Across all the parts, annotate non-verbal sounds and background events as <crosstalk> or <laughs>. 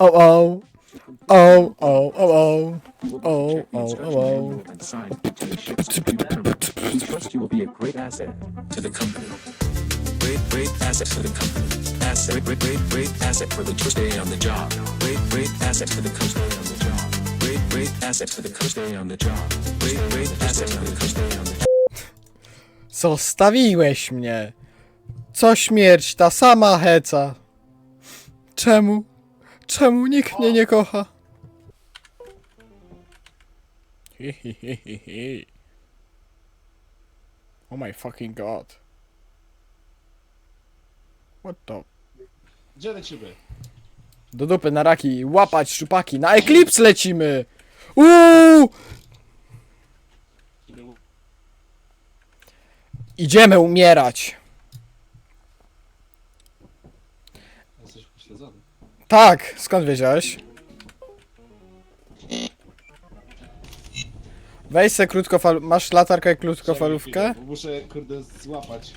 Oh oh. Oh oh oh oh. Oh oh oh oh. Trust you will be a great asset to. Great, great asset to the company. Asset, great, great, great asset for the to stay on the job. Great, great asset to the company. Stay on the job. Great, great asset to the company. Stay on the job. Great, great asset to the company. Stay on the job. Zostawiłeś mnie. Co śmierć, ta sama heca. Czemu? Czemu nikt mnie nie kocha? Hi. Oh my fucking god. What the... Gdzie lecimy? Do dupy na raki, łapać szczupaki, na Eclipse lecimy! Uuu! Idziemy umierać! Jesteś pośledzony. Tak, skąd wiedziałeś? Weź se krótkofal... Masz latarkę i krótkofalówkę? Muszę, kurde, złapać.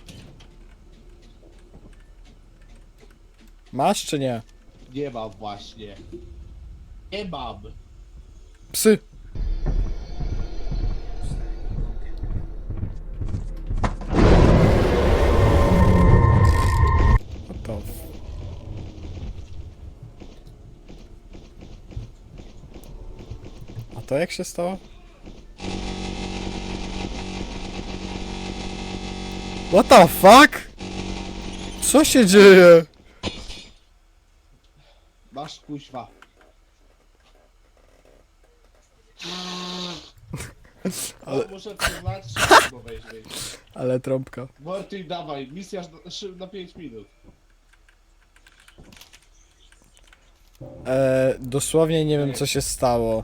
Masz czy nie? Nie mam właśnie. Nie mam. Psy! To jak się stało? What the fuck? Co się dzieje? Masz kuźwa. <laughs> Ale... Muszę przyznać, szybko. <laughs> Ale trąbka. Morty, dawaj, misja na, szy- na 5 minut. E, dosłownie nie wiem co się stało.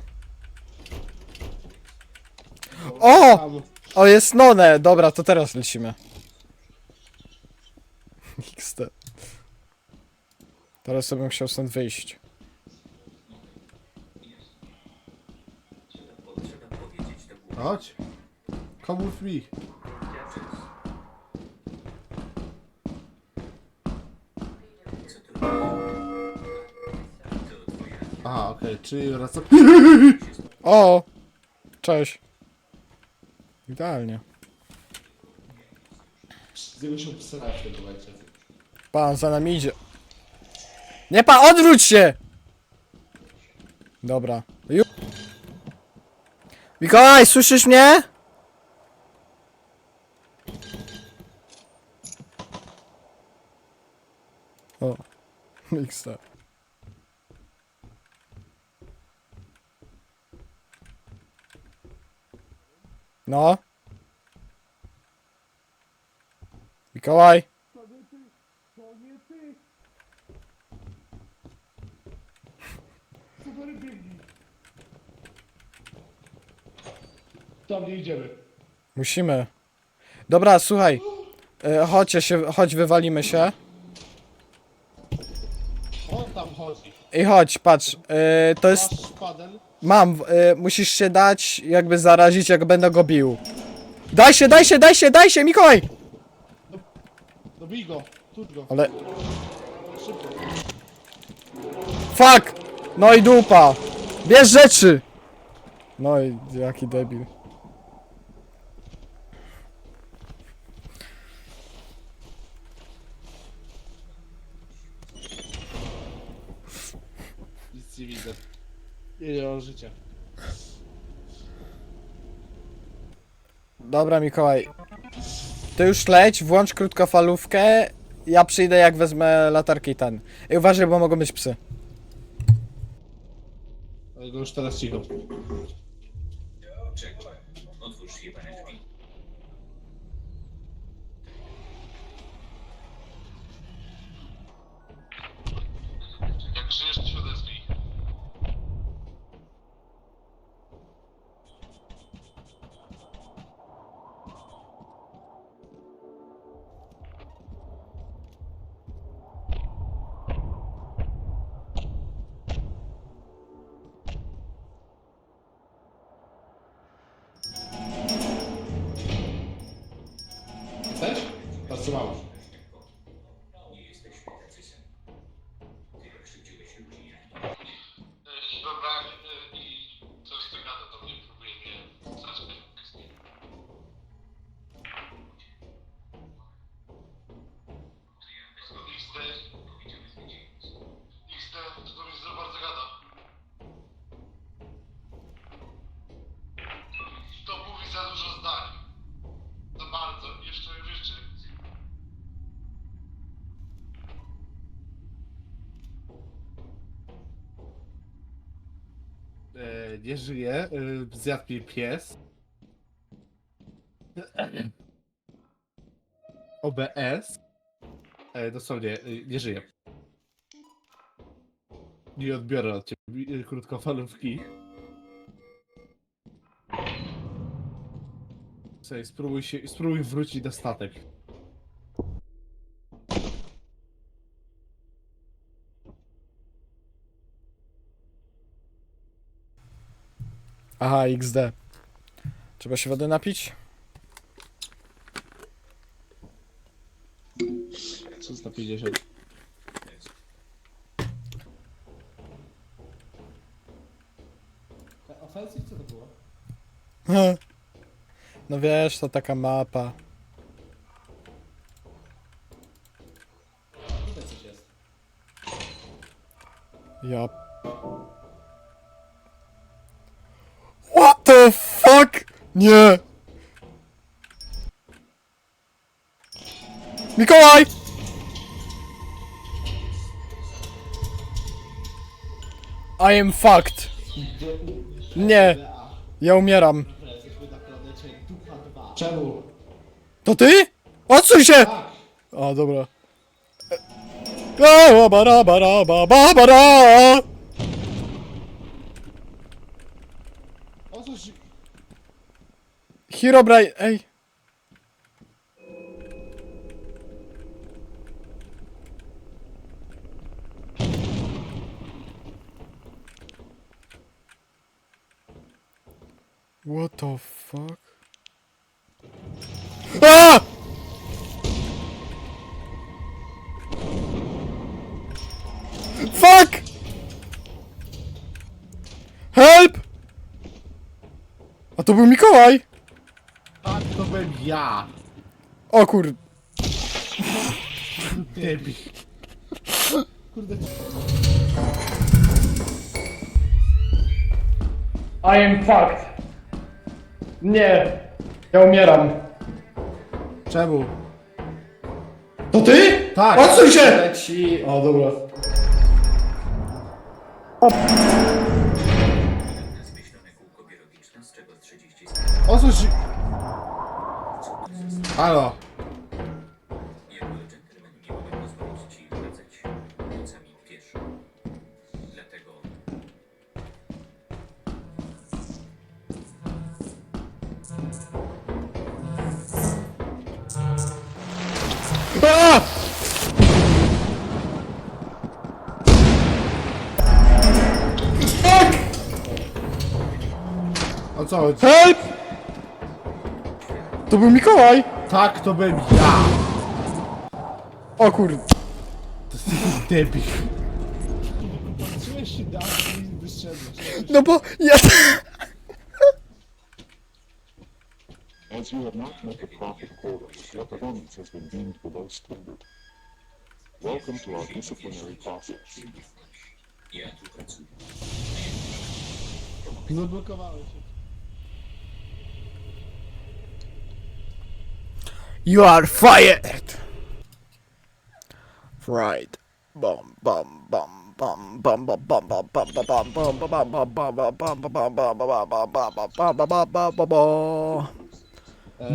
O! Tam, O, jest None! Dobra, to teraz lecimy. <laughs> XD. Teraz sobie bym chciał stąd wyjść. chodź. Come with me. Aha, okej, czyli wraca... O! Cześć. Idealnie. Z niego się obsrałem w tym momencie. Pan za nami idzie. Nie pa, odwróć się! Dobra. Ju... Mikołaj, słyszysz mnie? O. <laughs> XD. No. Mikołaj. Tam nie idziemy. Musimy. Dobra, słuchaj. E, chodźcie się, chodź, wywalimy się. On tam chodzi. I chodź, patrz. E, to jest. Masz szpadel? Mam. E, musisz się dać, jakby zarazić, jak będę go bił. Daj się, daj się, daj się, daj się, Mikołaj! No bij go. Tuż go. Ale. Szybko. Fuck! No i dupa! Bierz rzeczy! No i jaki debil. Nic nie widzę. Nie mam życia. Dobra, Mikołaj. Ty już leć, włącz krótkofalówkę. Ja przyjdę, jak wezmę latarki i ten. I uważaj, bo mogą być psy. Ale go już teraz cicho. za dużo zdań. Za bardzo. Jeszcze życzę. E, nie żyje. E, zjadł mnie pies. OBS. E, dosłownie, e, nie żyje. Nie odbiorę od ciebie krótkofalówki. Słuchaj, spróbuj, się, spróbuj wrócić na statek. Aha, XD. Trzeba się wody napić? Co 150? Ofensyw co to było? No wiesz, to taka mapa. Ja... What the fuck? Nie! Mikołaj! I am fucked. Nie, ja umieram. Czemu? To ty? Odsuń się! Tak! A, dobra. E, bara, bara, ba, ba, bara. O co się... Herobrine, ej. What the fuck? A! Fuck! Help! A to był Mikołaj! Tak, to byłem ja! O kur... Debil. Kurde, I am fucked. Nie. Ja umieram. Czemu? To ty? Tak! Odsuń się! Leci. O, dobra. O co się... Halo? Co chodzi? Help! To był Mikołaj! Tak, to byłem ja! O kur... Debil. Czułeś się dalej i wyszedłeś. No bo ja... As you have not met the profit quota, your performance has been deemed below standard. Welcome to our disciplinary process. ja tu pracuję. Zablokowałeś się. You are fired! Right. Bum bum bum.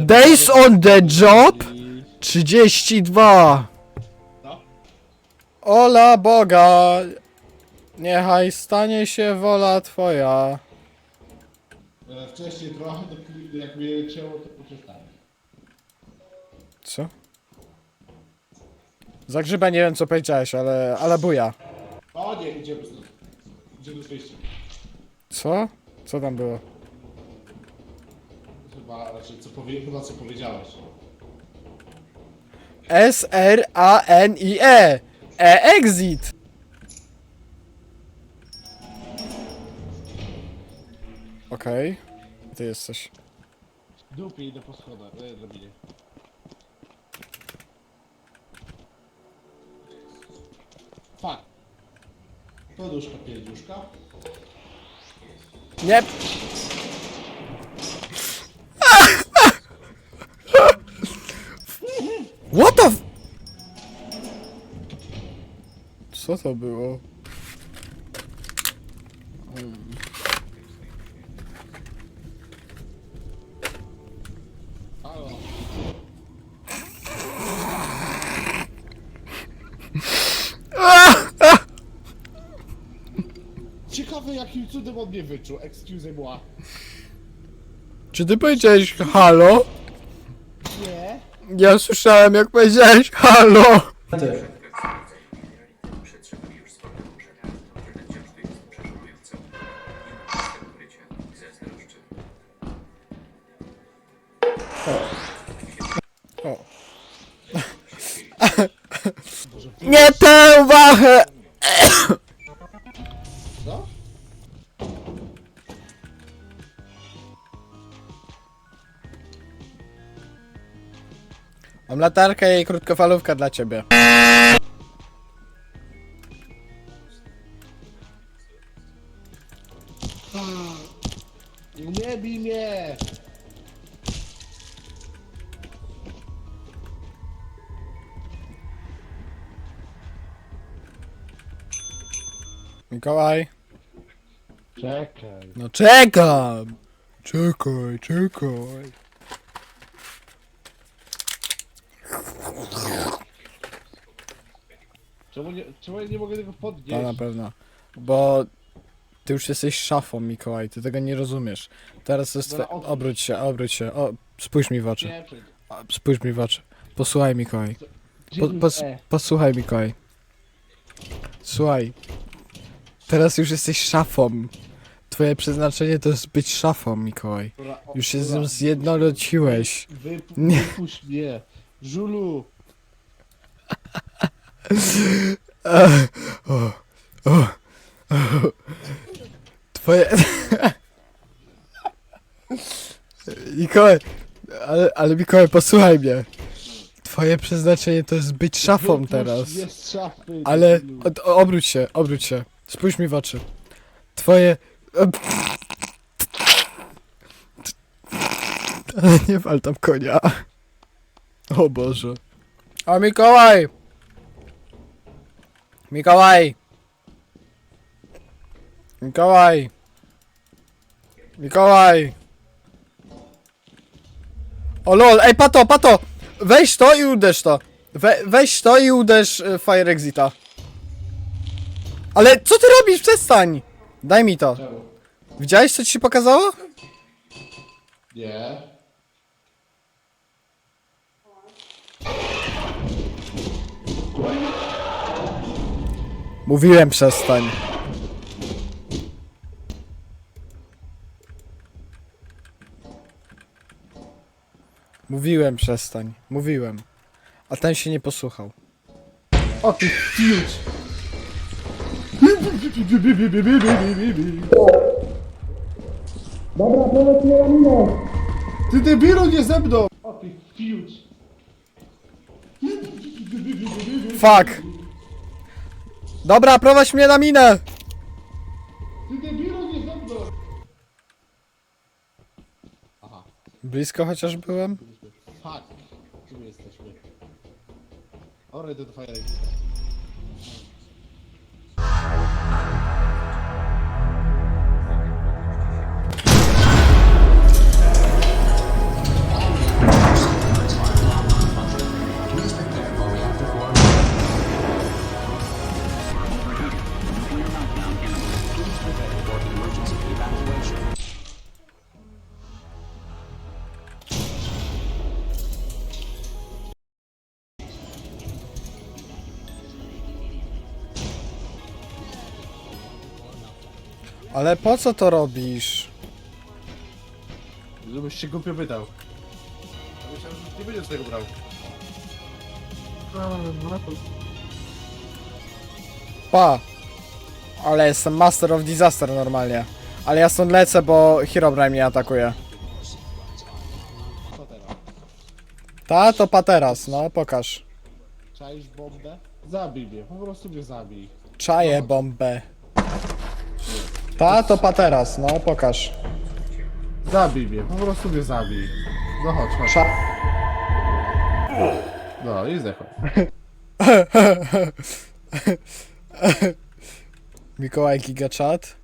Days on the job? I... 32. No. Ola Boga. Niechaj stanie się wola twoja. E, Wcześniej trochę, jak mnie cięło, to. Co? Za grzyba nie wiem co powiedziałeś, ale, ale buja. O nie, idziemy stąd. Idziemy z wyjściem. Co? Co tam było? Chyba, raczej co powie, chyba co powiedziałeś. S-R-A-N-I-E. E-exit. Okej. Ty jesteś. Dupie idę po schodach, e, drabinie. Fuck. Poduszka, pierdziuszka. Nie. What the f... Co to było? Jakim cudem on mnie wyczuł, excuse moi. Czy ty powiedziałeś halo? Nie. Ja słyszałem jak powiedziałeś halo. Przetrzymuje Mam latarkę i krótkofalówka dla ciebie. Nie bij mnie! Mikołaj. Czekaj. No czekam! Czekaj, czekaj. Czemu, nie, czemu ja nie mogę tego podnieść? To na pewno. Bo ty już jesteś szafą, Mikołaj, ty tego nie rozumiesz. Teraz jest Dobra, twoje... odwróć. Obróć się, obróć się. O, spójrz mi w oczy. Nie, przed- O, Spójrz mi w oczy. Posłuchaj, Mikołaj. Po, pos, E? posłuchaj, Mikołaj. Słuchaj. Teraz już jesteś szafą. Twoje przeznaczenie to jest być szafą, Mikołaj. Dobra, o, Już się z dobra. nią zjednolociłeś. Wyp- Nie. Wypuść mnie. Żulu! O, o, o. Twoje... Mikołaj, ale, ale Mikołaj, posłuchaj mnie. Twoje przeznaczenie to jest być szafą teraz. szafy. Ale debilu. od, obróć się, obróć się. Spójrz mi w oczy. Twoje... Ale nie wal tam konia. O Boże. O Mikołaj! Mikołaj! Mikołaj! Mikołaj! O lol, ej pato, pato! Weź to i uderz to. We, weź to i uderz y, Fire Exita. Ale co ty robisz? Przestań! Daj mi to. Czemu? Widziałeś co ci się pokazało? Nie. Mówiłem przestań. Mówiłem przestań. Mówiłem. A ten się nie posłuchał. O ty fiut! Dobra, powiedz! Ty debilu nie ze mną! O ty fiut! Fuck! Dobra, prowadź mnie na minę! Blisko chociaż byłem? fuck. Gdzie my jesteśmy? Do fire. Ale po co to robisz? Żebyś się głupio pytał. Myślałem, że nie będzie z tego brał. Pa! Ale jestem Master of Disaster normalnie. Ale ja stąd lecę, bo Herobrine mnie atakuje. Co teraz? Ta, to pa teraz, no pokaż. Czaisz bombę? Zabij mnie, po prostu mnie zabij. Czaję bombę. Ta, to pa teraz, no pokaż. Zabij mnie, po prostu mnie zabij. No chodź, chodź. Cza... No i zdechłem. <laughs> Mikołaj Gigachat.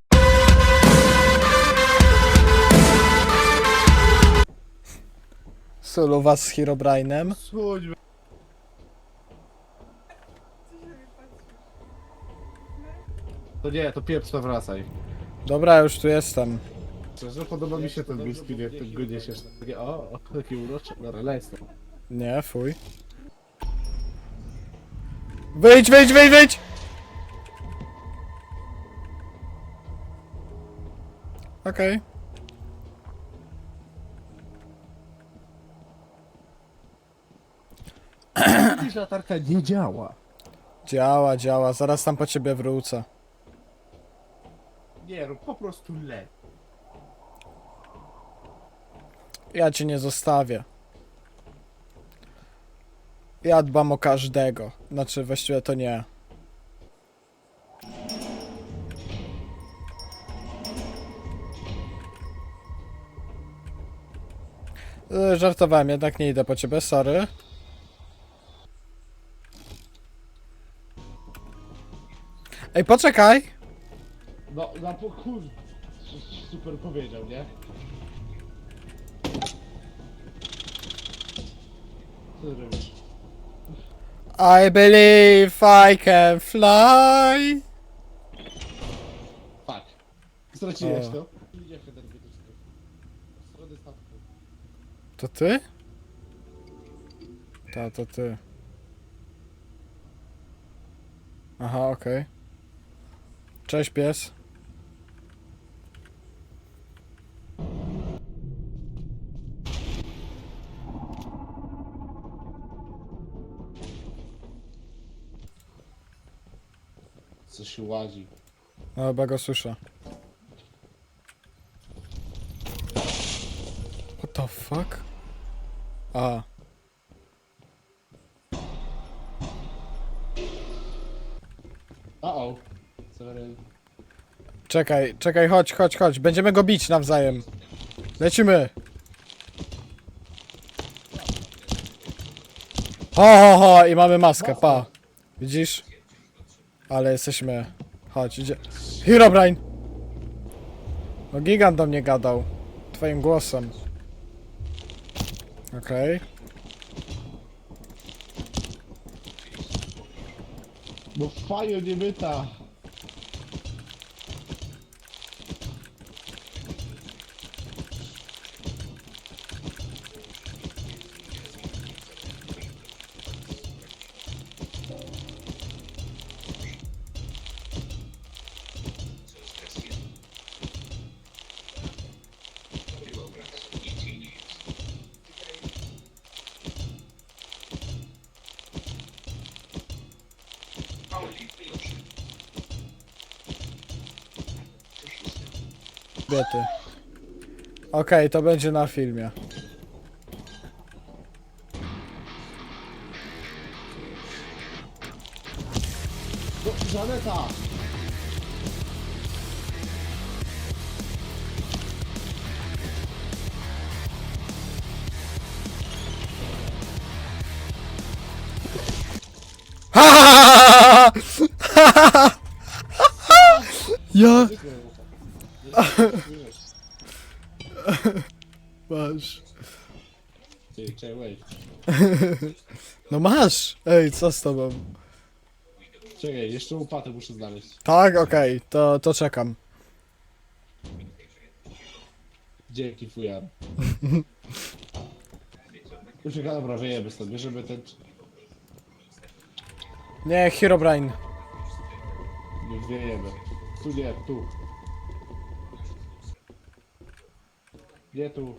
Solowa z Herobrine'em. Słuchaj, To nie, to pieprz, to wracaj. Dobra, już tu jestem. Szczerze, podoba mi się ten bliski, jak ten go niesiesz. Takie, o, takie urocze. Dobra, lecę. Nie, fuj. Wyjdź, wyjdź, wyjdź, wyjdź! Okej. Widzisz, latarka nie działa. Działa, działa. Zaraz tam po ciebie wrócę. Nie, rób po prostu leć. Ja cię nie zostawię. Ja dbam o każdego. Znaczy, właściwie to nie. E, Żartowałem, jednak nie idę po ciebie, sorry. Ej, poczekaj! No, na po kur... Super powiedział, nie? Co ty robisz? I believe I can fly! Fuck. Straciłeś O. to? Idzie energetyczny. W stronę statku. To ty? Ta, to ty. Aha, okej. Cześć pies. Się łazi. No chyba go słyszę. What the fuck? A o. Sorry. Czekaj, czekaj, chodź, chodź, chodź. Będziemy go bić nawzajem. Lecimy. Ho, ho, ho, i mamy maskę, pa. Widzisz? Ale jesteśmy... Chodź, idzie... Herobrine! No gigant do mnie gadał. Twoim głosem. Okej. No fajo nie myta. Biety. Okej, to będzie na filmie. No, Żaneta! Ja... <laughs> Masz. Ty, czekaj. <laughs> No masz! Ej, co z tobą? Czekaj, jeszcze łopatę muszę znaleźć. Tak, okej, to, to czekam. Dzięki, fujar. Uciekaj, <laughs> dobra, wyjemy stąd, bierzemy ten... Nie, Herobrine. Nie wiejemy. Tu nie, tu. Nie tu.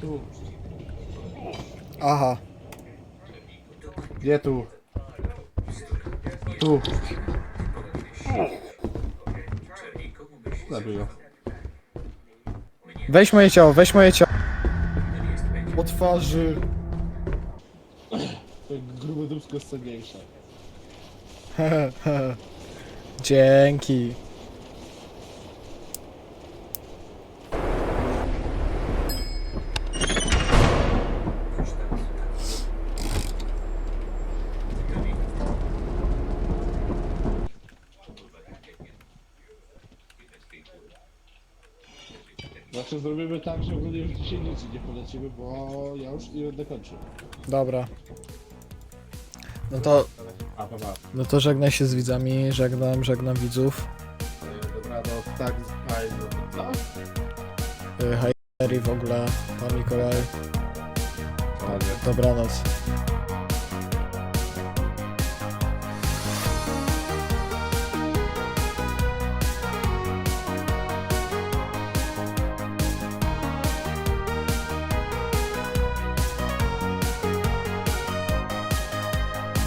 Tu. Aha. Nie tu. Tu. Zabiję. Weź moje ciało, weź moje ciało. Po twarzy. To grube dubsko jest cenniejsze. <laughs> Dzięki. Znaczy zrobimy tak, że ogólnie już dzisiaj nic nie polecimy, bo ja już nie będę kończył. Dobra. No to A, pa, pa. No to żegnaj się z widzami, żegnam, żegnam widzów. E, Dobra, no tak, fajnie. No, Y, Hej, w ogóle, pan Mikołaj, fajnie. dobranoc.